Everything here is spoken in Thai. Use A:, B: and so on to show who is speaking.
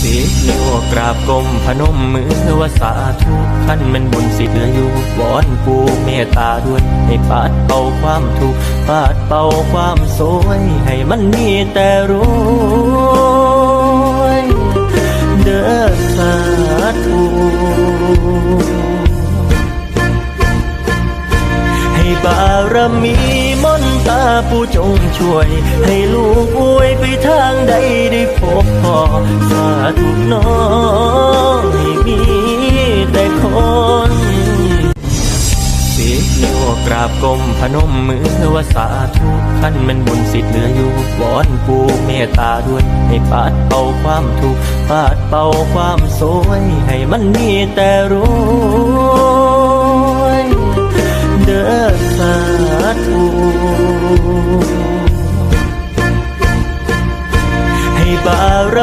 A: สิบนิ้วกราบกรมพนมมือว่าสาธุขั้นมันบุญสิเหลืออยู่วอนปูเมตตาด้วยให้ปัดเป่าความทุกข์ปัดเป่าความโศยให้มันมีแต่รวยเด้อสาธุให้บารมีมนตาผู้จงช่วย ให้ลูกอวยไปทางใดได้พบพอาธุน้องให้มีแต่คนสิบนิ้วกราบกรมพนมมือว่าสาธุขั้นมันบุญสิทธิ์เหลืออยู่วอนปูเมตตาด้วยให้ปัดเป่าความทุกข์ปัดเป่าความโศยให้มันมีแต่รวยเด้อสาธุให้บาร